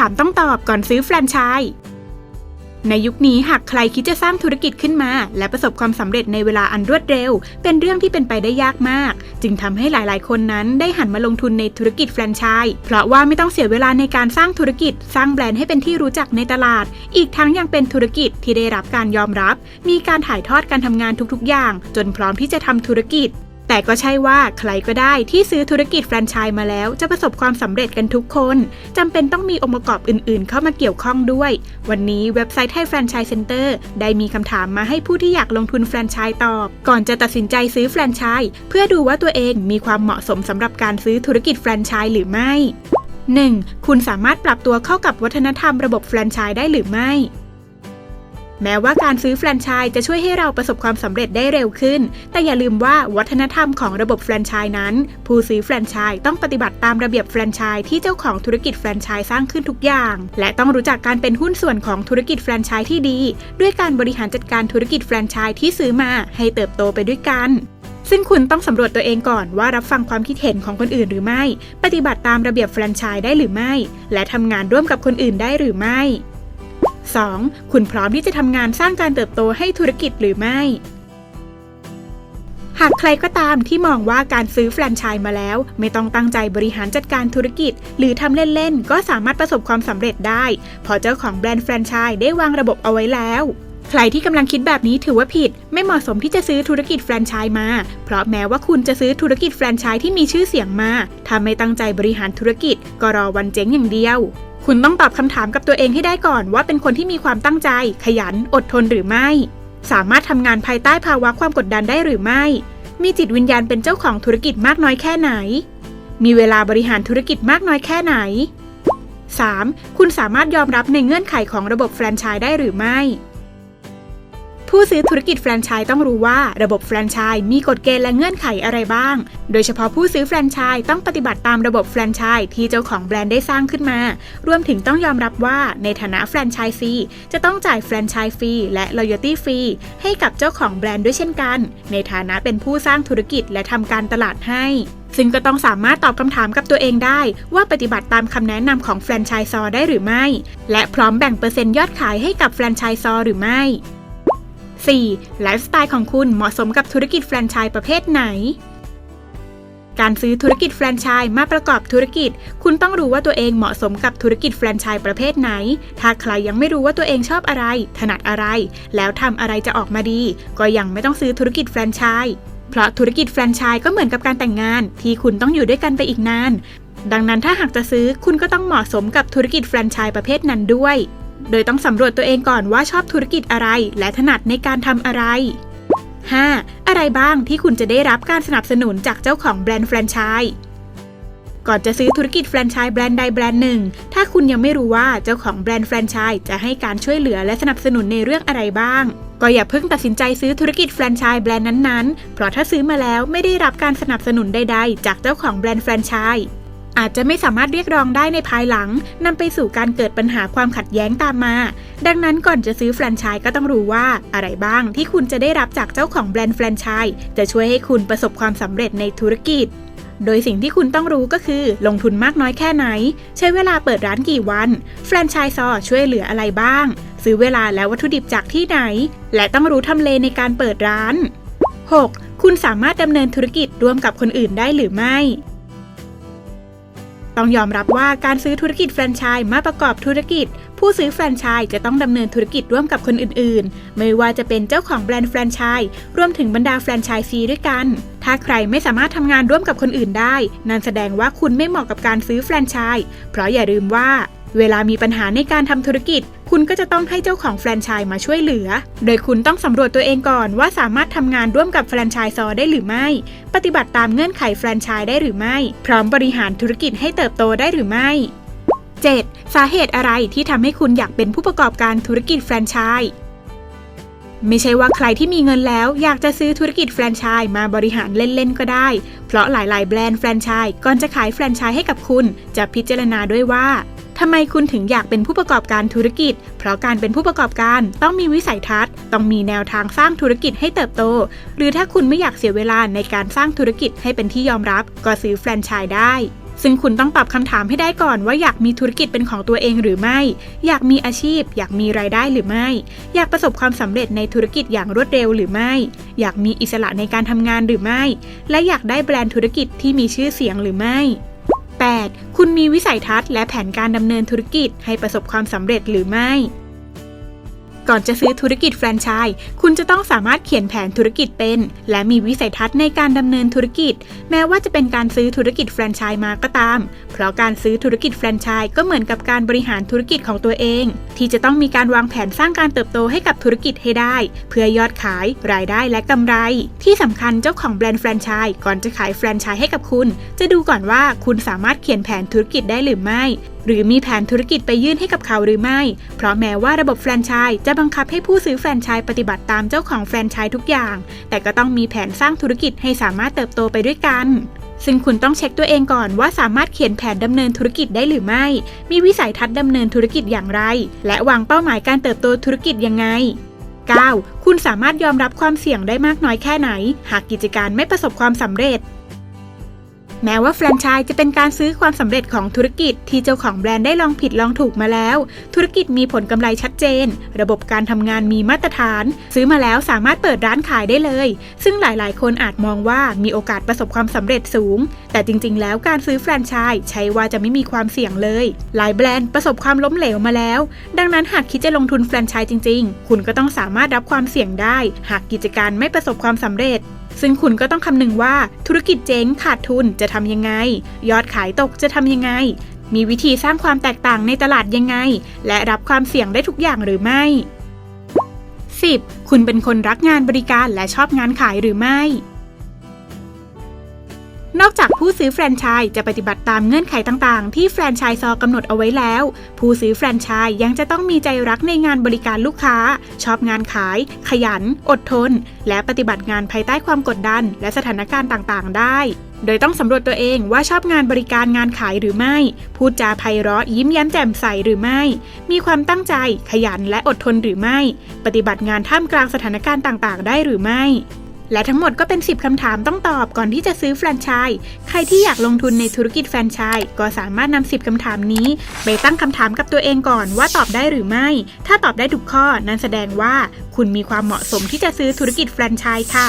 ถามต้องตอบก่อนซื้อแฟรนไชส์ในยุคนี้หากใครคิดจะสร้างธุรกิจขึ้นมา และประสบความสำเร็จในเวลาอันรวดเร็ว เป็นเรื่องที่เป็นไปได้ยากมาก จึงทำให้หลายๆ คนนั้นได้หันมาลงทุนในธุรกิจแฟรนไชส์เพราะว่าไม่ต้องเสียเวลาในการสร้างธุรกิจ สร้างแบรนด์ให้เป็นที่รู้จักในตลาด อีกทั้งยังเป็นธุรกิจที่ได้รับการยอมรับ มีการถ่ายทอดการทำงานทุกๆ อย่าง จนพร้อมที่จะทำธุรกิจ แต่ก็ใช่ว่าใครก็ได้ที่ซื้อธุรกิจแฟรนไชส์มาแล้ว จะประสบความสำเร็จกันทุกคนจำเป็นต้องมีองค์ประกอบอื่นๆ เข้ามาเกี่ยวข้องด้วย วันนี้เว็บไซต์ไทยแฟรนไชส์เซ็นเตอร์ได้มีคำถามมาให้ผู้ที่อยากลงทุนแฟรนไชส์ตอบ ก่อนจะตัดสินใจซื้อแฟรนไชส์เพื่อดูว่าตัวเองมีความเหมาะสมสำหรับการซื้อธุรกิจแฟรนไชส์หรือไม่ 1. คุณสามารถปรับตัวเข้ากับวัฒนธรรมระบบแฟรนไชส์ได้หรือไม่ แม้ว่าการซื้อแฟรนไชส์จะช่วยให้เราประสบความสำเร็จได้เร็วขึ้น แต่อย่าลืมว่าวัฒนธรรมของระบบแฟรนไชส์นั้น ผู้ซื้อแฟรนไชส์ต้องปฏิบัติตามระเบียบแฟรนไชส์ที่เจ้าของธุรกิจแฟรนไชส์สร้างขึ้นทุกอย่าง และต้องรู้จักการเป็นหุ้นส่วนของธุรกิจแฟรนไชส์ที่ดี ด้วยการบริหารจัดการธุรกิจแฟรนไชส์ที่ซื้อมาให้เติบโตไปด้วยกันซึ่งคุณต้องสำรวจตัวเองก่อนว่ารับฟังความคิดเห็นของคนอื่นหรือไม่ ปฏิบัติตามระเบียบแฟรนไชส์ได้หรือไม่ และทำงานร่วมกับคนอื่นได้หรือไม่ 2. คุณพร้อมที่จะทำงานสร้างการเติบโตให้ธุรกิจหรือไม่ หากใครก็ตามที่มองว่าการซื้อแฟรนไชส์มาแล้ว ไม่ต้องตั้งใจบริหารจัดการธุรกิจ หรือทำเล่น ๆ ก็สามารถประสบความสำเร็จได้เพราะเจ้าของแบรนด์แฟรนไชส์ได้วางระบบเอาไว้แล้ว ใครที่กำลังคิดแบบนี้ถือว่าผิด ไม่เหมาะสมที่จะซื้อธุรกิจแฟรนไชส์มา เพราะแม้ว่าคุณจะซื้อธุรกิจแฟรนไชส์ที่มีชื่อเสียงมา ถ้าไม่ตั้งใจบริหารธุรกิจ ก็รอวันเจ๊งอย่างเดียว คุณต้องตอบคำถามกับตัวเองให้ได้ก่อนว่าเป็นคนที่มีความตั้งใจ ขยัน อดทนหรือไม่ สามารถทำงานภายใต้ภาวะความกดดันได้หรือไม่ มีจิตวิญญาณเป็นเจ้าของธุรกิจมากน้อยแค่ไหน มีเวลาบริหารธุรกิจมากน้อยแค่ไหน 3. คุณสามารถยอมรับในเงื่อนไขของระบบแฟรนไชส์ได้หรือไม่ ผู้ซื้อธุรกิจแฟรนไชส์ต้องรู้ว่าระบบแฟรนไชส์มีกฎเกณฑ์และเงื่อนไขอะไรบ้าง โดยเฉพาะผู้ซื้อแฟรนไชส์ต้องปฏิบัติตามระบบแฟรนไชส์ที่เจ้าของแบรนด์ได้สร้างขึ้นมา รวมถึงต้องยอมรับว่าในฐานะแฟรนไชส์ซีจะต้องจ่ายแฟรนไชส์ฟรีและ loyalty ฟรีให้กับเจ้าของแบรนด์ด้วยเช่นกัน ในฐานะเป็นผู้สร้างธุรกิจและทำการตลาดให้ซึ่งก็ต้องสามารถตอบคำถามกับตัวเองได้ ว่าปฏิบัติตามคำแนะนำของแฟรนไชส์ซอได้หรือไม่ และพร้อมแบ่งเปอร์เซ็นต์ยอดขายให้กับแฟรนไชส์ซอหรือไม่ 4. ไลฟ์สไตล์ของคุณเหมาะสมกับธุรกิจแฟรนไชส์ประเภทไหน การซื้อธุรกิจแฟรนไชส์มาประกอบธุรกิจ คุณต้องรู้ว่าตัวเองเหมาะสมกับธุรกิจแฟรนไชส์ประเภทไหน ถ้าใครยังไม่รู้ว่าตัวเองชอบอะไร ถนัดอะไร แล้วทำอะไรจะออกมาดี ก็ยังไม่ต้องซื้อธุรกิจแฟรนไชส์เพราะธุรกิจแฟรนไชส์ก็เหมือนกับการแต่งงาน ที่คุณต้องอยู่ด้วยกันไปอีกนาน ดังนั้นถ้าหากจะซื้อคุณก็ต้องเหมาะสมกับธุรกิจแฟรนไชส์ประเภทนั้นด้วย โดยต้องสำรวจตัวเองก่อนว่าชอบธุรกิจอะไร และถนัดในการทำอะไร 5. อะไรบ้างที่คุณจะได้รับการสนับสนุนจากเจ้าของแบรนด์แฟรนไชส์ก่อนจะซื้อธุรกิจแฟรนไชส์แบรนด์ใดแบรนด์หนึ่ง ถ้าคุณยังไม่รู้ว่าเจ้าของแบรนด์แฟรนไชส์จะให้การช่วยเหลือและสนับสนุนในเรื่องอะไรบ้าง ก็อย่าเพิ่งตัดสินใจซื้อธุรกิจแฟรนไชส์แบรนด์นั้นๆ เพราะถ้าซื้อมาแล้วไม่ได้รับการสนับสนุนใดๆ จากเจ้าของแบรนด์แฟรนไชส์ อาจจะไม่สามารถเรียกร้องได้ในภายหลังนำไปสู่การเกิดปัญหาความขัดแย้งตามมา ดังนั้นก่อนจะซื้อแฟรนไชส์ก็ต้องรู้ว่าอะไรบ้างที่คุณจะได้รับจากเจ้าของแบรนด์แฟรนไชส์จะช่วยให้คุณประสบความสำเร็จในธุรกิจโดยสิ่งที่คุณต้องรู้ก็คือ ลงทุนมากน้อยแค่ไหน ใช้เวลาเปิดร้านกี่วัน แฟรนไชส์ซอช่วยเหลืออะไรบ้าง ซื้อเวลาและวัตถุดิบจากที่ไหน และต้องรู้ทำเลในการเปิดร้าน 6. คุณสามารถดำเนินธุรกิจร่วมกับคนอื่นได้หรือไม่ ต้องยอมรับว่าการซื้อธุรกิจแฟรนไชส์มาประกอบธุรกิจ ผู้ซื้อแฟรนไชส์จะต้องดำเนินธุรกิจร่วมกับคนอื่นๆ ไม่ว่าจะเป็นเจ้าของแบรนด์แฟรนไชส์รวมถึงบรรดาแฟรนไชส์ซีด้วยกัน ถ้าใครไม่สามารถทำงานร่วมกับคนอื่นได้ นั่นแสดงว่าคุณไม่เหมาะกับการซื้อแฟรนไชส์เพราะอย่าลืมว่า เวลามีปัญหาในการทำธุรกิจ คุณก็จะต้องให้เจ้าของแฟรนไชส์มาช่วยเหลือ โดยคุณต้องสำรวจตัวเองก่อนว่าสามารถทำงานร่วมกับแฟรนไชส์ซอได้หรือไม่ ปฏิบัติตามเงื่อนไขแฟรนไชส์ได้หรือไม่ พร้อมบริหารธุรกิจให้เติบโตได้หรือไม่ 7. สาเหตุอะไรที่ทำให้คุณอยากเป็นผู้ประกอบการธุรกิจแฟรนไชส์ไม่ใช่ว่าใครที่มีเงินแล้วอยากจะซื้อธุรกิจแฟรนไชส์มาบริหารเล่น ๆ ก็ได้ เพราะหลาย ๆ แบรนด์แฟรนไชส์ก่อนจะขายแฟรนไชส์ให้กับคุณ จะพิจารณาด้วยว่า ทำไมคุณถึงอยากเป็นผู้ประกอบการธุรกิจ เพราะการเป็นผู้ประกอบการต้องมีวิสัยทัศน์ ต้องมีแนวทางสร้างธุรกิจให้เติบโต หรือถ้าคุณไม่อยากเสียเวลาในการสร้างธุรกิจให้เป็นที่ยอมรับ ก็ซื้อแฟรนไชส์ได้ซึ่งคุณต้องตอบคำถามให้ได้ก่อนว่าอยากมีธุรกิจเป็นของตัวเองหรือไม่ อยากมีอาชีพ อยากมีรายได้หรือไม่ อยากประสบความสำเร็จในธุรกิจอย่างรวดเร็วหรือไม่ อยากมีอิสระในการทำงานหรือไม่ และอยากได้แบรนด์ธุรกิจที่มีชื่อเสียงหรือไม่ 8. คุณมีวิสัยทัศน์และแผนการดำเนินธุรกิจให้ประสบความสำเร็จหรือไม่ ก่อนจะซื้อธุรกิจแฟรนไชส์คุณจะต้องสามารถเขียนแผนธุรกิจเป็น และมีวิสัยทัศน์ในการดำเนินธุรกิจ แม้ว่าจะเป็นการซื้อธุรกิจแฟรนไชส์มาก็ตาม เพราะการซื้อธุรกิจแฟรนไชส์ก็เหมือนกับการบริหารธุรกิจของตัวเอง ที่จะต้องมีการวางแผนสร้างการเติบโตให้กับธุรกิจให้ได้ เพื่อยอดขาย รายได้และกำไร ที่สำคัญเจ้าของแบรนด์แฟรนไชส์ก่อนจะขายแฟรนไชส์ให้กับคุณ จะดูก่อนว่าคุณสามารถเขียนแผนธุรกิจได้หรือไม่หรือมีแผนธุรกิจไปยื่นให้กับเขาหรือไม่ เพราะแม้ว่าระบบแฟรนไชส์จะบังคับให้ผู้ซื้อแฟรนไชส์ปฏิบัติตามเจ้าของแฟรนไชส์ทุกอย่าง แต่ก็ต้องมีแผนสร้างธุรกิจให้สามารถเติบโตไปด้วยกันซึ่งคุณต้องเช็คตัวเองก่อนว่าสามารถเขียนแผนดำเนินธุรกิจได้หรือไม่ มีวิสัยทัศน์ดำเนินธุรกิจอย่างไร และวางเป้าหมายการเติบโตธุรกิจยังไง 9. คุณสามารถยอมรับความเสี่ยงได้มากน้อยแค่ไหน หากกิจการไม่ประสบความสำเร็จ แม้ว่าแฟรนไชส์จะเป็นการซื้อความสำเร็จของธุรกิจที่เจ้าของแบรนด์ได้ลองผิดลองถูกมาแล้ว ธุรกิจมีผลกำไรชัดเจน ระบบการทำงานมีมาตรฐาน ซื้อมาแล้วสามารถเปิดร้านขายได้เลย ซึ่งหลายๆ คนอาจมองว่ามีโอกาสประสบความสำเร็จสูง แต่จริง ๆ แล้วการซื้อแฟรนไชส์ใช่ว่าจะไม่มีความเสี่ยงเลย หลายแบรนด์ประสบความล้มเหลวมาแล้ว ดังนั้นหากคิดจะลงทุนแฟรนไชส์จริง ๆ คุณก็ต้องสามารถรับความเสี่ยงได้ หากกิจการไม่ประสบความสำเร็จ ซึ่งคุณก็ต้องคำนึงว่าธุรกิจเจ๊งขาดทุนจะทำยังไง ยอดขายตกจะทำยังไง มีวิธีสร้างความแตกต่างในตลาดยังไง และรับความเสี่ยงได้ทุกอย่างหรือไม่ 10. คุณเป็นคนรักงานบริการและชอบงานขายหรือไม่ นอกจากผู้ซื้อแฟรนไชส์จะปฏิบัติตามเงื่อนไขต่างๆ ที่แฟรนไชส์ซอกำหนดเอาไว้แล้ว ผู้ซื้อแฟรนไชส์ยังจะต้องมีใจรักในงานบริการลูกค้า ชอบงานขาย ขยัน อดทน และปฏิบัติงานภายใต้ความกดดัน และสถานการณ์ต่างๆ ได้ โดยต้องสำรวจตัวเองว่าชอบงานบริการงานขายหรือไม่ พูดจาไพเราะยิ้มแย้มแจ่มใสหรือไม่ มีความตั้งใจ ขยันและอดทนหรือไม่ ปฏิบัติงานท่ามกลางสถานการณ์ต่างๆ ได้หรือไม่ และทั้งหมดก็เป็น 10 คำถามต้องตอบก่อนที่จะซื้อแฟรนไชส์ ใครที่อยากลงทุนในธุรกิจแฟรนไชส์ก็สามารถนำ 10 คำถามนี้ ไปตั้งคำถามกับตัวเองก่อนว่าตอบได้หรือไม่ ถ้าตอบได้ทุกข้อ นั้นแสดงว่า คุณมีความเหมาะสมที่จะซื้อธุรกิจแฟรนไชส์ค่ะ